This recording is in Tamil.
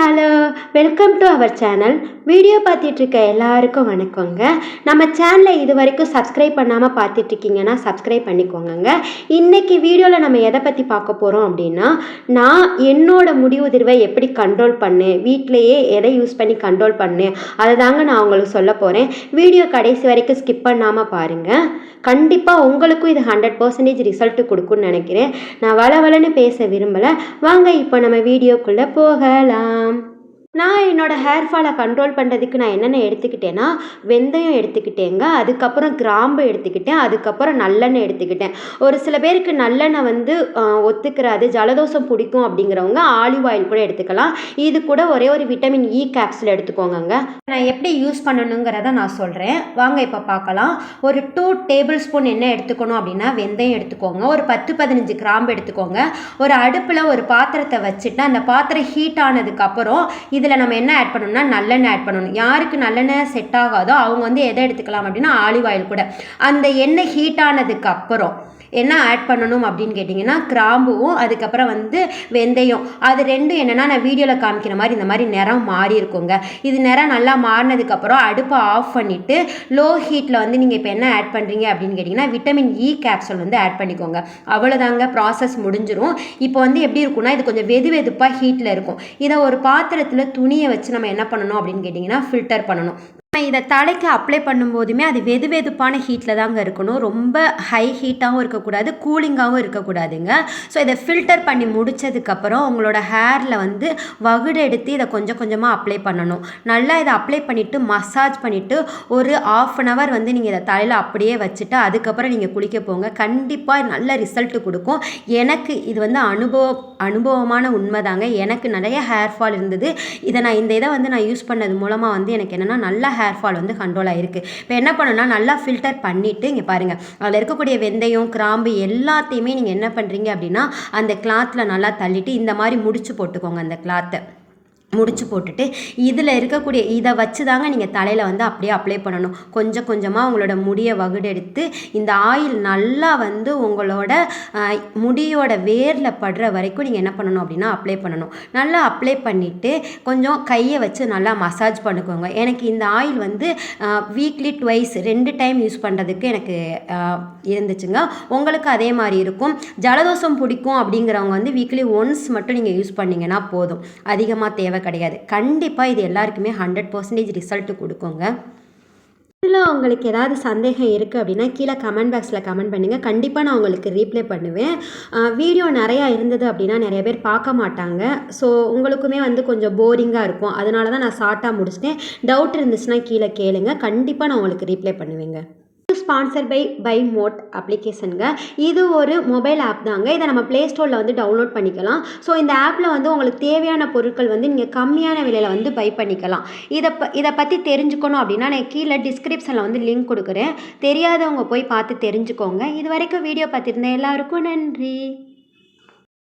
Hello welcome to our channel. Video பார்த்துட்ருக்க எல்லாருக்கும் வணக்கங்க. நம்ம சேனலை இது வரைக்கும் சப்ஸ்கிரைப் பண்ணாமல் பார்த்துட்ருக்கீங்கன்னா சப்ஸ்கிரைப் பண்ணிக்கோங்கங்க. இன்றைக்கி வீடியோவில் நம்ம எதை பற்றி பார்க்க போகிறோம் அப்படின்னா நான் என்னோட முடிவுதிர்வை எப்படி கண்ட்ரோல் பண்ணு வீட்டிலையே எதை யூஸ் பண்ணி கண்ட்ரோல் பண்ணு அதை தாங்க நான் உங்களுக்கு சொல்ல போகிறேன் வீடியோ கடைசி வரைக்கும் ஸ்கிப் பண்ணாமல் பாருங்கள் கண்டிப்பாக உங்களுக்கும் இது ஹண்ட்ரட் பர்சன்டேஜ் ரிசல்ட்டு கொடுக்கும்னு நினைக்கிறேன். நான் வள வளன்னு பேச விரும்பலை. வாங்க இப்போ நம்ம வீடியோக்குள்ளே போகலாம். நான் என்னோட ஹேர் ஃபாலை கண்ட்ரோல் பண்ணுறதுக்கு நான் என்னென்ன எடுத்துக்கிட்டேன்னா வெந்தயம் எடுத்துக்கிட்டேங்க. அதுக்கப்புறம் கிராம்பு எடுத்துக்கிட்டேன். அதுக்கப்புறம் நல்லெண்ணெய் எடுத்துக்கிட்டேன். ஒரு சில பேருக்கு நல்லெண்ணெய் வந்து ஒத்துக்கிறாது ஜலதோஷம் பிடிக்கும் அப்படிங்கிறவங்க ஆலிவ் ஆயில் கூட எடுத்துக்கலாம். இது கூட ஒரே ஒரு விட்டமின் இ கேப்சில் எடுத்துக்கோங்கங்க. நான் எப்படி யூஸ் பண்ணணுங்கிறத நான் சொல்கிறேன் வாங்க இப்போ பார்க்கலாம். ஒரு டூ டேபிள் ஸ்பூன் என்ன எடுத்துக்கணும் அப்படின்னா வெந்தயம் எடுத்துக்கோங்க. ஒரு பத்து பதினஞ்சு கிராம்பு எடுத்துக்கோங்க. ஒரு அடுப்பில் ஒரு பாத்திரத்தை வச்சுட்டு அந்த பாத்திரம் ஹீட் ஆனதுக்கப்புறம் இதில் நம்ம என்ன ஆட் பண்ணணும்னா நல்லெண்ணெய் ஆட் பண்ணணும். யாருக்கு நல்லெண்ணெய் செட் ஆகாதோ அவங்க வந்து எதை எடுத்துக்கலாம் அப்படின்னா ஆலிவ் ஆயில் கூட. அந்த எண்ணெய் ஹீட் ஆனதுக்கு அப்புறம் என்ன ஆட் பண்ணணும் அப்படின்னு கேட்டிங்கன்னா கிராம்புவும் அதுக்கப்புறம் வந்து வெந்தயம். அது ரெண்டும் என்னென்னா நான் வீடியோவில் காமிக்கிற மாதிரி இந்த மாதிரி நிறம் மாறி இருக்குங்க. இது நிறம் நல்லா மாறினதுக்கப்புறம் அடுப்பை ஆஃப் பண்ணிவிட்டு லோ ஹீட்டில் வந்து நீங்கள் இப்போ என்ன ஆட் பண்ணுறீங்க அப்படின்னு கேட்டிங்கன்னா விட்டமின் இ e கேப்சூல் வந்து ஆட் பண்ணிக்கோங்க. அவ்வளோதாங்க ப்ராசஸ் முடிஞ்சிடும் இப்போ வந்து எப்படி இருக்கும்னா இது கொஞ்சம் வெது வெதுப்பாக ஹீட்டில் இருக்கும். இதை ஒரு பாத்திரத்தில் துணியை வச்சு நம்ம என்ன பண்ணணும் அப்படின்னு கேட்டிங்கன்னா ஃபில்டர் பண்ணணும். நம்ம இதை தலைக்கு அப்ளை பண்ணும்போதுமே அது வெது வெதுப்பான ஹீட்டில் தாங்க இருக்கணும். ரொம்ப ஹை ஹீட்டாகவும் இருக்கக்கூடாது கூலிங்காகவும் இருக்கக்கூடாதுங்க. ஸோ இதை ஃபில்டர் பண்ணி முடிச்சதுக்கப்புறம் உங்களோட ஹேரில் வந்து வகுடு எடுத்து இதை கொஞ்சம் கொஞ்சமாக அப்ளை பண்ணணும். நல்லா இதை அப்ளை பண்ணிவிட்டு மசாஜ் பண்ணிவிட்டு ஒரு ஆஃப் அன் ஹவர் வந்து நீங்கள் இதை தலையில் அப்படியே வச்சுட்டு அதுக்கப்புறம் நீங்கள் குளிக்க போங்க. கண்டிப்பாக நல்ல ரிசல்ட் கொடுக்கும். எனக்கு இது வந்து அனுபவம் அனுபவமான உண்மைதாங்க. எனக்கு நிறைய ஹேர் ஃபால் இருந்தது. இதை நான் இந்த இதை வந்து நான் யூஸ் பண்ணது மூலமாக வந்து எனக்கு என்னென்னா நல்ல ஹேர் ஃபால் வந்து கண்ட்ரோல் ஆகிருக்கு இப்போ என்ன பண்ணணும்னா நல்லா ஃபில்டர் பண்ணிவிட்டு இங்கே பாருங்கள் அதில் இருக்கக்கூடிய வெந்தயம் கிராம்பு எல்லாத்தையுமே நீங்கள் என்ன பண்ணுறீங்க அப்படின்னா அந்த கிளாத்தில் நல்லா தள்ளிட்டு இந்த மாதிரி முடிச்சு போட்டுக்கோங்க அந்த கிளாத்தை முடிச்சு போட்டுட்டு இதில் இருக்கக்கூடிய இதை வச்சு தாங்க நீங்கள் தலையில் வந்து அப்படியே அப்ளை பண்ணணும். கொஞ்சம் கொஞ்சமாக உங்களோட முடியை வகுடெடுத்து இந்த ஆயில் நல்லா வந்து உங்களோட முடியோட வேரில் படுற வரைக்கும் நீங்கள் என்ன பண்ணணும் அப்படின்னா அப்ளை பண்ணணும். நல்லா அப்ளை பண்ணிவிட்டு கொஞ்சம் கையை வச்சு நல்லா மசாஜ் பண்ணிக்கோங்க. எனக்கு இந்த ஆயில் வந்து வீக்லி ட்வைஸ் ரெண்டு டைம் யூஸ் பண்ணுறதுக்கு எனக்கு இருந்துச்சுங்க. உங்களுக்கு அதே மாதிரி இருக்கும். ஜலதோஷம் பிடிக்கும் அப்படிங்கிறவங்க வந்து வீக்லி ஒன்ஸ் மட்டும் நீங்கள் யூஸ் பண்ணிங்கன்னா போதும். அதிகமாக தேவை கிடையாது. கண்டிப்பாக இது எல்லாருக்குமே ஹண்ட்ரட் பர்சன்டேஜ் ரிசல்ட் கொடுக்குங்க. இதில் உங்களுக்கு ஏதாவது சந்தேகம் இருக்குது அப்படின்னா கீழே கமெண்ட் பாக்ஸில் கமெண்ட் பண்ணுங்கள் கண்டிப்பாக நான் உங்களுக்கு ரீப்ளை பண்ணுவேன். வீடியோ நிறையா இருந்தது அப்படின்னா நிறைய பேர் பார்க்க மாட்டாங்க. ஸோ உங்களுக்குமே வந்து கொஞ்சம் போரிங்காக இருக்கும். அதனால தான் நான் ஷார்ட்டாக முடிச்சிட்டேன். டவுட் இருந்துச்சுன்னா கீழே கேளுங்க. கண்டிப்பாக நான் உங்களுக்கு ரீப்ளை பண்ணுவேங்க. ஸ்பான்சர் பை பை மோட் அப்ளிகேஷனுங்க இது ஒரு மொபைல் ஆப் தாங்க. இதை நம்ம ப்ளே ஸ்டோரில் வந்து டவுன்லோட் பண்ணிக்கலாம். ஸோ இந்த ஆப்பில் வந்து உங்களுக்கு தேவையான பொருட்கள் வந்து நீங்கள் கம்மியான விலையில் வந்து பை பண்ணிக்கலாம். இதை ப இதை பற்றி தெரிஞ்சுக்கணும் அப்படின்னா நான் கீழே டிஸ்கிரிப்ஷனில் வந்து லிங்க் கொடுக்குறேன். தெரியாதவங்க போய் பார்த்து தெரிஞ்சுக்கோங்க. இது வரைக்கும் வீடியோ பார்த்துருந்தேன் எல்லாருக்கும் நன்றி.